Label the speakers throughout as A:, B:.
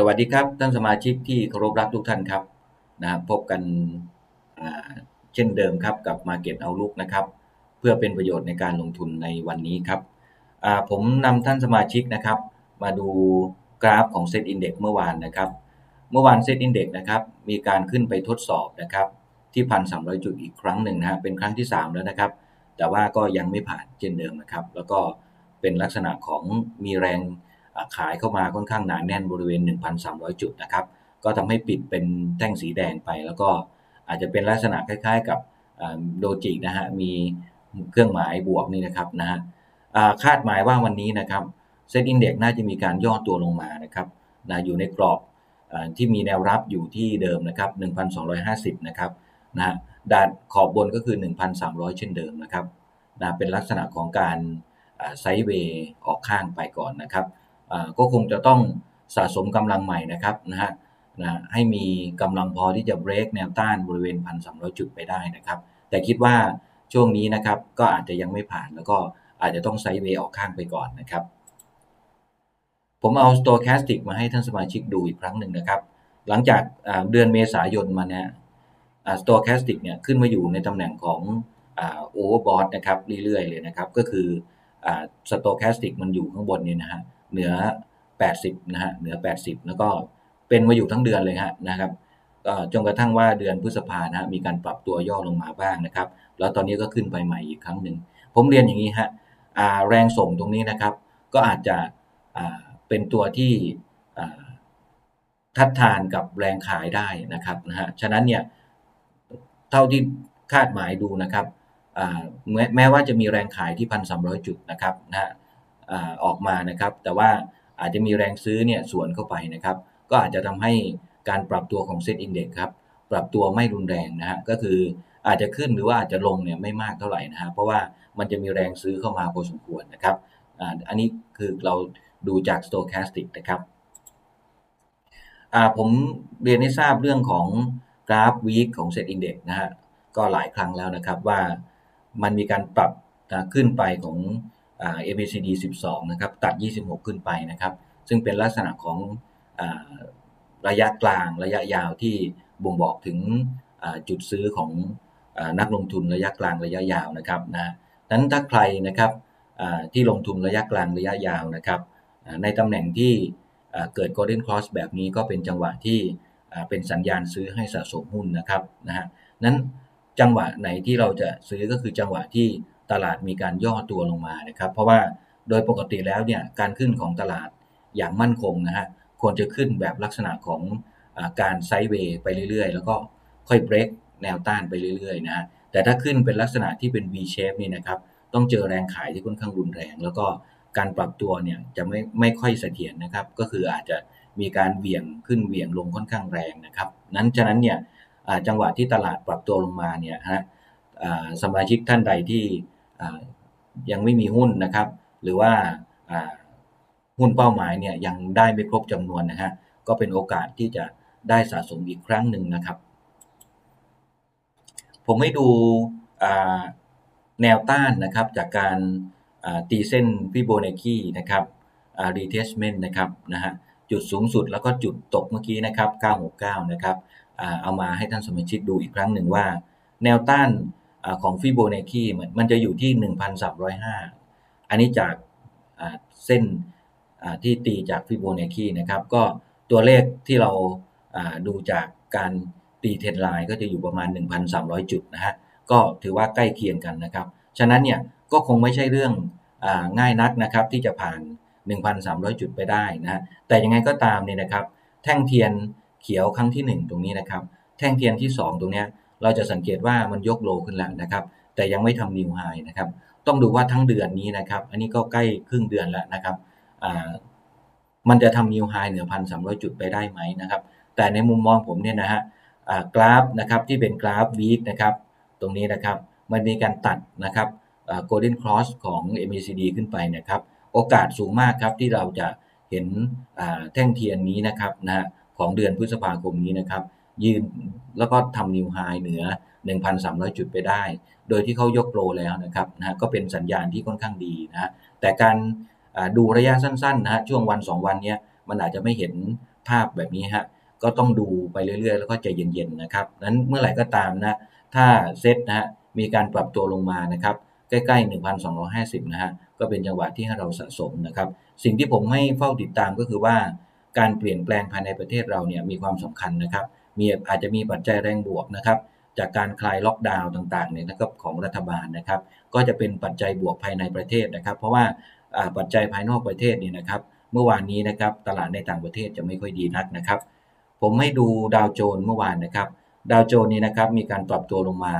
A: สวัสดีครับ ท่านสมาชิกที่เคารพรักทุกท่านครับนะพบกันเช่นเดิมครับกับ Market Outlook นะครับ เพื่อเป็นประโยชน์ในการลงทุนในวันนี้ครับผมนำท่านสมาชิกนะครับ มาดูกราฟของ Set Index เมื่อวานนะครับ เมื่อวาน Set Index นะครับมีการขึ้นไปทดสอบนะครับที่1,300จุดอีกครั้งหนึ่งนะฮะเป็นครั้งที่ 3 แล้วนะครับ แต่ว่าก็ยังไม่ผ่านเช่นเดิมนะครับ แล้วก็เป็นลักษณะของมีแรง ขายเข้ามาค่อนข้างหนาแน่นบริเวณ 1,300 จุดนะครับ ก็ทำให้ปิดเป็นแท่งสีแดงไป แล้วก็อาจจะเป็นลักษณะคล้ายๆ กับโดจินะฮะ มีเครื่องหมายบวกนี่นะครับนะฮะคาดหมายว่าวันนี้นะครับเซ็ตอินเด็กน่าจะมีการย่อตัวลงมานะครับนะอยู่ในกรอบอที่มีแนวรับอยู่ที่เดิมนะครับ 1,250 นะครับนะฮะด้านขอบบนก็คือ 1,300 เช่นเดิมนะครับนะเป็นลักษณะของการไซด์เวย์ออกข้างไปก่อนนะครับ ก็คงจะต้องสะสมกำลังใหม่นะครับนะฮะนะให้มีกำลังพอที่จะเบรกแนวต้านบริเวณ 1,300 จุดไปได้นะครับ แต่คิดว่าช่วงนี้นะครับก็อาจจะยังไม่ผ่านแล้วก็อาจจะต้องไซด์เวย์ออกข้างไปก่อนนะครับ ผมเอา Stochastic มาให้ท่านสมาชิกดูอีกครั้งหนึ่งนะครับ หลังจากเดือนเมษายนมาเนี่ยอ่า Stochastic เนี่ยขึ้นมาอยู่ในตำแหน่งของอ่า Overbought นะครับเรื่อยๆเลยนะครับ ก็คืออ่า Stochastic มันอยู่ข้างบนเนี่ยนะฮะ เหนือ 80นะฮะเหนือ 80 แล้วก็เป็นมาอยู่ทั้งเดือนเลยฮะนะครับก็จนกระทั่งว่าเดือนพฤษภานะฮะมีการปรับตัวย่อลงมาบ้างนะครับ แล้วตอนนี้ก็ขึ้นไปใหม่อีกครั้งหนึ่งผมเรียนอย่างนี้ฮะแรงส่งตรงนี้นะครับ ก็อาจจะเป็นตัวที่ทัดทานกับแรงขายได้นะครับนะฮะฉะนั้นเนี่ยเท่าที่คาดหมายดูนะครับแม้แม้ว่าจะมีแรงขายที่1,300จุดนะครับนะฮะ ออกมานะครับ แต่ว่าอาจจะมีแรงซื้อเนี่ยสวนเข้าไปนะครับ ก็อาจจะทำให้การปรับตัวของเซ็ตอินเด็กครับ ปรับตัวไม่รุนแรงนะฮะก็คืออาจจะขึ้นหรือว่าอาจจะลงเนี่ยไม่มากเท่าไหร่นะฮะเพราะว่ามันจะมีแรงซื้อเข้ามาพอสมควรนะครับอ,อันนี้คือเราดูจาก stochastic นะครับผมเรียนให้ทราบเรื่องของกราฟวีคของ Set Index นะฮะก็หลายครั้งแล้วนะครับว่ามันมีการปรับขึ้นไปของ MACD 12 นะครับ ตัด 26 ขึ้นไปนะครับ ซึ่งเป็นลักษณะของอาระยะกลางระยะยาวที่บ่งบอกถึงจุดซื้อของอนักลงทุนระยะกลางระยะยาวนะครับนะนั้นถ้าใครนะครับที่ลงทุนระยะกลางระยะยาวนะครับในตำแหน่งที่เกิด Golden Cross แบบนี้ก็เป็นจังหวะที่เป็นสัญญาณซื้อให้สะสมหุ้นนะครับนะฮะนั้นจังหวะไหนที่เราจะซื้อก็คือจังหวะที่ ตลาดมีการย่อตัวลงมานะครับ เพราะว่าโดยปกติแล้วเนี่ยการขึ้นของตลาดอย่างมั่นคงนะฮะควรจะขึ้นแบบลักษณะของอการไซด์เวย์ไปเรื่อยๆ แล้วก็ค่อยเบรกแนวต้านไปเรื่อยๆนะฮะแต่ถ้าขึ้นเป็นลักษณะที่เป็น V shape นี่นะครับต้องเจอแรงขายที่ค่อนข้างรุนแรง แล้วก็การปรับตัวเนี่ยจะไม่ไม่ค่อยเสถียรนะครับ ก็คืออาจจะมีการเหวี่ยงขึ้นเหวี่ยงลงค่อนข้างแรงนะครับนั้นฉะนั้นเนี่ยจังหวะที่ตลาดปรับตัวลงมาเนี่ยฮะสมาชิกท่านใดที่ ยังไม่มีหุ้นนะครับ หรือว่าหุ้นเป้าหมายเนี่ยยังได้ไม่ครบจำนวนนะฮะก็เป็นโอกาสที่จะได้สะสมอีกครั้งหนึ่งนะครับ ผมให้ดูแนวต้านนะครับจากการตีเส้นฟิโบนัชชีนะครับรีเทสเมนต์นะครับนะฮะจุดสูงสุดแล้วก็จุดตกเมื่อกี้นะครับ 969 นะครับเอามาให้ท่านสมาชิกดูอีกครั้งหนึ่งว่า แนวต้าน ของฟิโบนัชชีมันจะอยู่ที่ 1,305 อันนี้จากเส้นที่ตีจากฟิโบนัชชีนะครับ ก็ตัวเลขที่เราดูจากการตีเทรนไลน์ก็จะอยู่ประมาณ 1,300 จุดนะฮะ ก็ถือว่าใกล้เคียงกันนะครับ ฉะนั้นเนี่ยก็คงไม่ใช่เรื่ององ่ายนักนะครับที่จะผ่าน 1,300 จุดไปได้นะแต่ยังไงก็ตามเนี่ยนะครับ แท่งเทียนเขียวครั้งที่ 1 ตรงนี้นะครับ แท่งเทียนที่ 2 ตรงเนี้ย เราจะสังเกตว่ามันยกโลขึ้นแล้วนะครับ แต่ยังไม่ทำนิวไฮนะครับ ต้องดูว่าทั้งเดือนนี้นะครับ อันนี้ก็ใกล้ครึ่งเดือนแล้วนะครับมันจะทำนิวไฮเหนือพันสามร้อยจุดไปได้ไหมนะครับ แต่ในมุมมองผมเนี่ยนะฮะกราฟนะครับที่เป็นกราฟวีคนะครับ ตรงนี้นะครับ มันมีการตัดนะครับโกลเด้นครอสของ MACD ขึ้นไปนะครับ โอกาสสูงมากครับที่เราจะเห็นแท่งเทียนนี้นะครับนะของเดือนพฤษภาคมนี้นะครับ ยืนแล้วก็ทำนิวไฮเหนือ 1,300 จุดไปได้ โดยที่เขายกโปรแล้วนะครับนะก็เป็นสัญญาณที่ค่อนข้างดีนะแต่การดูระยะสั้นๆนะฮะช่วงวัน 2 วันนี้มันอาจจะไม่เห็นภาพแบบนี้ฮะก็ต้องดูไปเรื่อยๆ แล้วก็ใจเย็นๆนะครับนั้นเมื่อไหร่ก็ตามนะถ้าเซตนะฮะมีการปรับตัวลงมานะครับใกล้ๆ 1,250 นะฮะก็เป็นจังหวะที่ให้เราสะสมนะครับ สิ่งที่ผมให้เฝ้าติดตามก็คือว่าการเปลี่ยนแปลงภายในประเทศเราเนี่ยมีความสำคัญนะครับ มีอาจจะมีปัจจัยแรงบวกนะครับจากการคลายล็อกดาวน์ต่างๆเนี่ยนะครับของรัฐบาลนะครับ ก็จะเป็นปัจจัยบวกภายในประเทศนะครับ เพราะว่าปัจจัยภายนอกประเทศเนี่ยนะครับ เมื่อวานนี้นะครับตลาดในต่างประเทศจะไม่ค่อยดีนักนะครับ ผมให้ดูดาวโจนส์เมื่อวานนะครับ ดาวโจนส์นี่นะครับมีการปรับตัวลงมา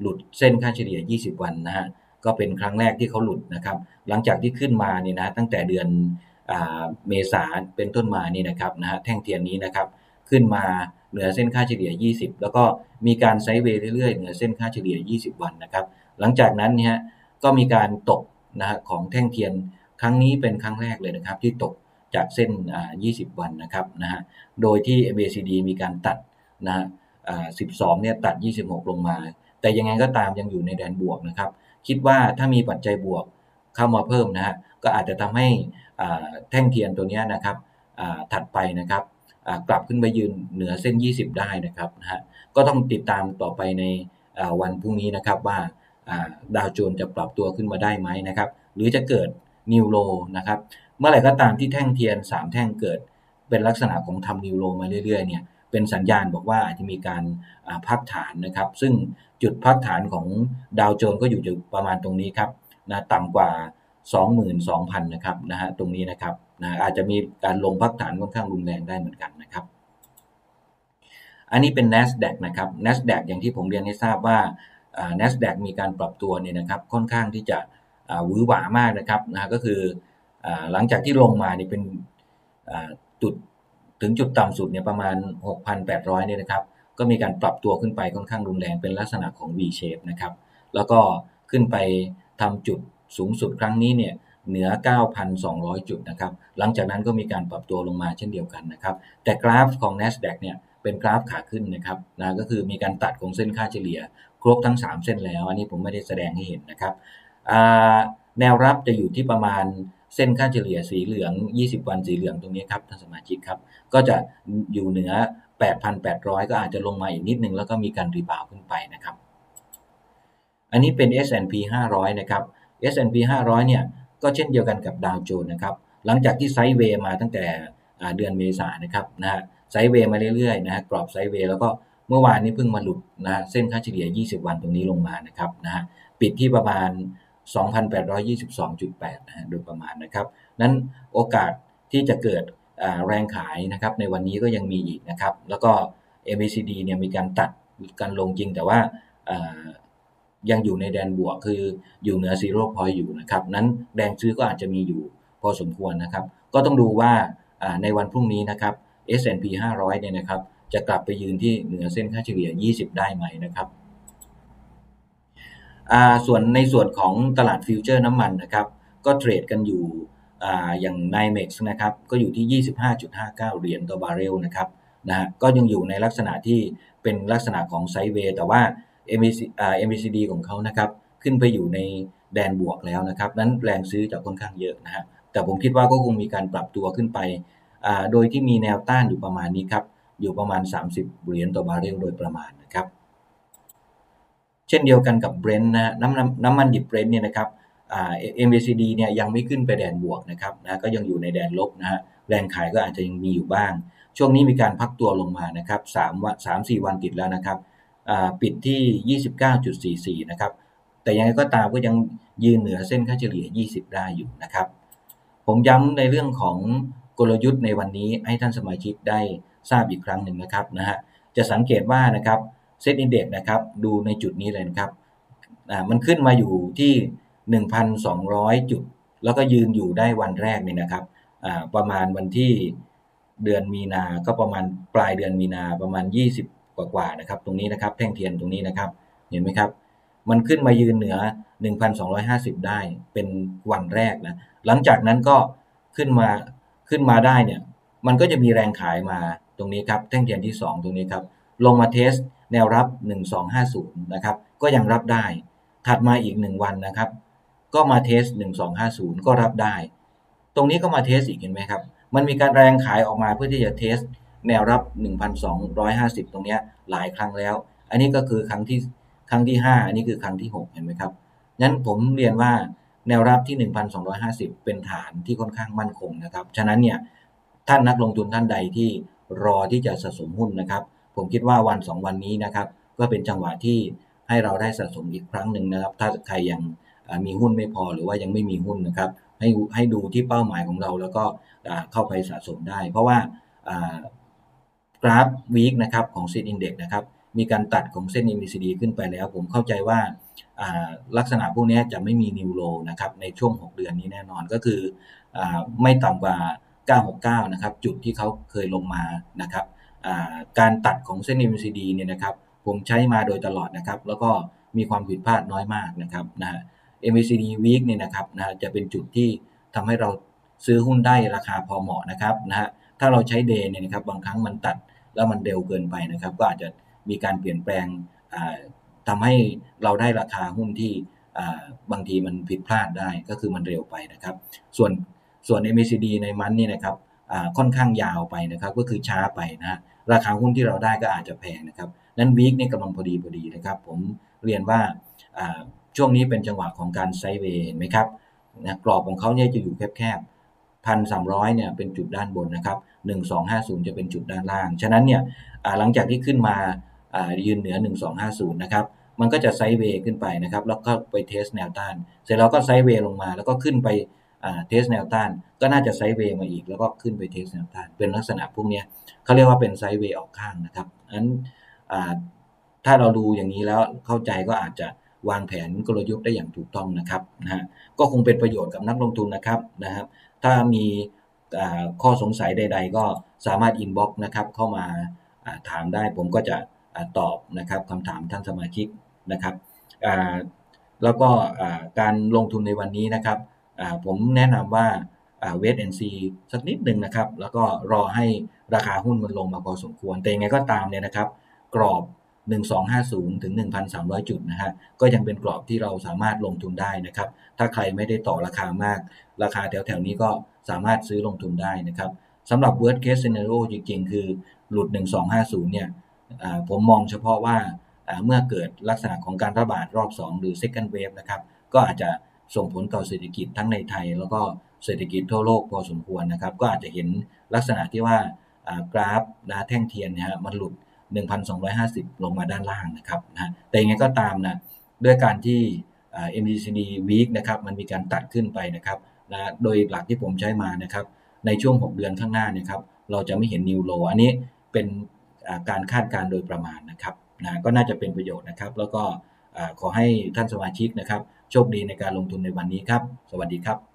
A: หลุดเส้นค่าเฉลี่ย 20 วันนะฮะก็เป็นครั้งแรกที่เขาหลุดนะครับ หลังจากที่ขึ้นมาเนี่ยนะตั้งแต่เดือนเมษาเป็นต้นมานี่นะครับนะฮะแท่งเทียนนี้นะครับขึ้นมา เหนือเส้นค่าเฉลี่ย 20 แล้วก็มีการไซด์เวย์เรื่อยๆ เหนือเส้นค่าเฉลี่ย 20 วันนะครับ หลังจากนั้นเนี่ยก็มีการตกนะฮะของแท่งเทียนครั้งนี้เป็นครั้งแรกเลยนะครับ ที่ตกจากเส้น 20 วันนะครับนะฮะ โดยที่ MACD มีการตัดนะฮะ12 เนี่ยตัด 26 ลงมา แต่ยังไงก็ตามยังอยู่ในแดนบวกนะครับ คิดว่าถ้ามีปัจจัยบวกเข้ามาเพิ่มนะฮะ ก็อาจจะทำให้แท่งเทียนตัวนี้นะครับถัดไปนะครับ กลับขึ้นไปยืนเหนือเส้น 20 ได้นะครับนะฮะก็ต้องติดตามต่อไปในวันพรุ่งนี้นะครับว่าดาวโจนจะปรับตัวขึ้นมาได้ไหมนะครับ หรือจะเกิดนิวโลนะครับ เมื่อไหร่ก็ตามที่แท่งเทียน 3 แท่งเกิด เป็นลักษณะของทำนิวโลมาเรื่อยๆเนี่ยเป็นสัญญาณบอกว่าอาจจะมีการพักฐานนะครับ ซึ่งจุดพักฐานของดาวโจนก็อยู่ประมาณตรงนี้ครับนะต่ำกว่า 22,000นะครับนะฮะตรงนี้นะครับนะอาจจะมีการลงพักฐานค่อนข้างรุนแรงได้เหมือนกันนะครับ อันนี้เป็น NASDAQ นะครับ NASDAQ อย่างที่ผมเรียนให้ทราบว่า NASDAQ มีการปรับตัวเนี่ยนะครับค่อนข้างที่จะวือหวามากนะครับนะก็คือหลังจากที่ลงมานี่เป็นจุดถึงจุดต่ำสุดเนี่ยประมาณ 6,800เนี่ยนะครับก็มีการปรับตัวขึ้นไปค่อนข้างรุนแรงเป็นลักษณะของ V shape นะครับแล้วก็ขึ้นไปทำจุด สูงสุดครั้งนี้เนี่ยเหนือ 9,200 จุดนะครับ หลังจากนั้นก็มีการปรับตัวลงมาเช่นเดียวกันนะครับ แต่กราฟของ NASDAQ เนี่ยเป็นกราฟขาขึ้นนะครับนะก็คือมีการตัดของเส้นค่าเฉลี่ย ครบทั้ง 3 เส้นแล้ว อันนี้ผมไม่ได้แสดงให้เห็นนะครับ แนวรับจะอยู่ที่ประมาณเส้นค่าเฉลี่ยสีเหลือง 20 วันสีเหลืองตรงนี้ครับท่านสมาชิกครับ ก็จะอยู่เหนือ 8,800 ก็อาจจะลงมาอีกนิดนึงแล้วก็มีการรีบาวขึ้นไปนะครับ อันนี้เป็น S&P 500 นะครับ S&P 500 เนี่ยก็เช่นเดียวกันกับดาวโจนส์นะครับหลังจากที่ไซด์เวย์มาตั้งแต่เดือนเมษายนนะครับนะฮะไซด์เวย์มาเรื่อยๆนะฮะกรอบไซด์เวย์แล้วก็เมื่อวานนี้เพิ่งมาหลุดนะเส้นค่าเฉลี่ย 20 วันตรงนี้ลงมานะครับนะฮะปิดที่ประมาณ 2,822.8นะฮะโดยประมาณนะครับนั้นโอกาสที่จะเกิดแรงขายนะครับในวันนี้ก็ยังมีอีกนะครับ แล้วก็ MACD เนี่ยมีการตัดการลงจริงแต่ว่า ยังอยู่ในแดนบวกคืออยู่เหนือซีโร่พอยอยู่นะครับนั้นแรงซื้อก็อาจจะมีอยู่พอสมควรนะครับ ก็ต้องดูว่าในวันพรุ่งนี้นะครับ S&P 500เนี่ยนะครับ จะกลับไปยืนที่เหนือเส้นค่าเฉลี่ย 20 ได้ไหมนะครับส่วนในส่วนของตลาดฟิวเจอร์น้ำมันนะครับ ก็เทรดกันอยู่ออย่าง NYMEX นะครับ ก็อยู่ที่ 25.59 เหรียญต่อบาร์เรลนะครับนะฮะก็ยังอยู่ในลักษณะที่เป็นลักษณะของไซด์เวย์แต่ว่า MACD ของเขานะครับขึ้นไปอยู่ในแดนบวกแล้วนะครับนั้นแรงซื้อจะค่อนข้างเยอะนะฮะแต่ผมคิดว่าก็คงมีการปรับตัวขึ้นไป โดยที่มีแนวต้านอยู่ประมาณนี้ครับ อยู่ประมาณ 30 เหรียญต่อบาร์เรลโดยประมาณนะครับ เช่นเดียวกันกับเบรนท์นะน้ำน้ำมันดิบเบรนท์เนี่ยนะครับเอ่า MACD เนี่ยยังไม่ขึ้นไปแดนบวกนะครับนะก็ยังอยู่ในแดนลบนะฮะแรงขายก็อาจจะยังมีอยู่บ้าง ช่วงนี้มีการพักตัวลงมานะครับ3วัน3 4วันติดแล้วนะครับ ปิดที่ 29.44 นะครับ แต่ยังไงก็ตามก็ยังยืนเหนือเส้นค่าเฉลี่ย 20 ได้อยู่นะครับ ผมย้ำในเรื่องของกลยุทธ์ในวันนี้ให้ท่านสมาชิกได้ทราบอีกครั้งหนึ่งนะครับนะฮะ จะสังเกตว่านะครับเซตอินเด็กนะครับดูในจุดนี้เลยนะครับ อ่า มันขึ้นมาอยู่ที่ 1,200 จุด แล้วก็ยืนอยู่ได้วันแรกเนี่ยนะครับ อ่า ประมาณวันที่เดือนมีนา ก็ประมาณปลายเดือนมีนาประมาณ 20 กว่าๆนะครับ ตรงนี้นะครับแท่งเทียนตรงนี้นะครับ เห็นไหมครับ มันขึ้นมายืนเหนือ 1,250 ได้เป็นวันแรกนะ หลังจากนั้นก็ขึ้นมาขึ้นมาได้เนี่ย มันก็จะมีแรงขายมาตรงนี้ครับ แท่งเทียนที่ 2 ตรงนี้ครับ ลงมาเทสแนวรับ 1250 นะครับ ก็ยังรับได้ ถัดมาอีก 1 วันนะครับ ก็มาเทส 1250 ก็รับได้ ตรงนี้ก็มาเทสอีกเห็นไหมครับ มันมีการแรงขายออกมาเพื่อที่จะเทส แนวรับ 1,250 ตรงนี้หลายครั้งแล้ว อันนี้ก็คือครั้งที่ครั้งที่ 5 อันนี้คือครั้งที่ 6 เห็นไหมครับงั้นผมเรียนว่าแนวรับที่ 1,250 เป็นฐานที่ค่อนข้างมั่นคงนะครับ ฉะนั้นเนี่ยท่านนักลงทุนท่านใดที่รอที่จะสะสมหุ้นนะครับ ผมคิดว่าวัน 2 วันนี้นะครับ ก็เป็นจังหวะที่ให้เราได้สะสมอีกครั้งหนึ่งนะครับ ถ้าใครยังมีหุ้นไม่พอหรือว่ายังไม่มีหุ้นนะครับ ให้ให้ดูที่เป้าหมายของเราแล้วก็เข้าไปสะสมได้ เพราะว่า กราฟวีคนะครับของเซ็นอินเด็กนะครับมีการตัดของเส้น MACD ขึ้นไปแล้ว ผมเข้าใจว่าลักษณะพวกนี้จะไม่มีนิวโลนะครับในช่วง 6 เดือนนี้แน่นอนก็คืออไม่ต่ำกว่า 969 นะครับจุดที่เขาเคยลงมานะครับการตัดของเส้น MACD เนี่ยนะครับผมใช้มาโดยตลอดนะครับแล้วก็มีความผิดพลาดน้อยมากนะครับนะ MACD week เนี่ยนะครับนะจะเป็นจุดที่ทำให้เราซื้อหุ้นได้ราคาพอเหมาะนะครับนะฮะ ถ้าเราใช้เดย์เนี่ยนะครับบางครั้งมันตัดแล้วมันเร็วเกินไปนะครับ ก็อาจจะมีการเปลี่ยนแปลงทำให้เราได้ราคาหุ้นที่บางทีมันผิดพลาดได้ก็คือมันเร็วไปนะครับ ส่วนส่วน MACD ในมันนี่นะครับค่อนข้างยาวไปนะครับ ก็คือช้าไปนะราคาหุ้นที่เราได้ก็อาจจะแพงนะครับนั้นวีคนี่กำลังพอดีพอดีนะครับ ผมเรียนว่าช่วงนี้เป็นจังหวะของการไซเวย์เห็นไหมครับนะกรอบของเขาเนี่ยจะอยู่แคบๆ พันสามร้อยเนี่ยเป็นจุดด้านบนนะครับหนึ่งสองห้าศูนย์จะเป็นจุดด้านล่าง ฉะนั้นเนี่ยหลังจากที่ขึ้นมายืนเหนือ 1250 นะครับ มันก็จะไซด์เวย์ขึ้นไปนะครับ แล้วก็ไปเทสแนวต้าน เสร็จแล้วก็ไซด์เวย์ลงมา แล้วก็ขึ้นไปเทสแนวต้าน ก็น่าจะไซด์เวย์มาอีก แล้วก็ขึ้นไปเทสแนวต้าน เป็นลักษณะพวกนี้เขาเรียกว่าเป็นไซด์เวย์ออกข้างนะครับนั้นถ้าเราดูอย่างนี้แล้วเข้าใจก็อาจจะวางแผนกลยุทธ์ได้อย่างถูกต้องนะครับนะฮะก็คงเป็นประโยชน์กับนักลงทุนนะครับนะครับ ถ้ามีข้อสงสัยใด ๆ ก็สามารถอินบ็อกซ์นะครับเข้ามาถามได้ผมก็จะตอบนะครับคำถามท่านสมาชิกนะครับแล้วก็การลงทุนในวันนี้นะครับผมแนะนำว่าเวทแอนซีสักนิดหนึ่งนะครับ แล้วก็รอให้ราคาหุ้นมันลงมาพอสมควร แต่ยังไงก็ตามเนี่ยนะครับ กรอบ 1250 ถึง 1,300 จุดนะฮะ ก็ยังเป็นกรอบที่เราสามารถลงทุนได้นะครับ ถ้าใครไม่ได้ต่อราคามาก ราคาแถวๆนี้ก็สามารถซื้อลงทุนได้นะครับสำหรับ worst case scenario จริงๆ คือหลุด 1250 เนี่ยผมมองเฉพาะว่าเมื่อเกิดลักษณะของการระบาดรอบ 2 หรือ second wave นะครับ ก็อาจจะส่งผลต่อเศรษฐกิจทั้งในไทย แล้วก็เศรษฐกิจทั่วโลกพอสมควรนะครับ ก็อาจจะเห็นลักษณะที่ว่ากราฟนะแท่งเทียนนี่ยมันหลุด 1,250 ลงมาด้านล่างนะครับนะแต่ยังไงก็ตามนะด้วยการที่ MACD week นะครับมันมีการตัดขึ้นไปนะครับนะโดยหลักที่ผมใช้มานะครับในช่วง 6 เดือนข้างหน้านะครับเราจะไม่เห็นนิวโลอันนี้เป็นการคาดการโดยประมาณนะครับนะก็น่าจะเป็นประโยชน์นะครับ แล้วก็ขอให้ท่านสมาชิกนะครับ โชคดีในการลงทุนในวันนี้ครับ สวัสดีครับ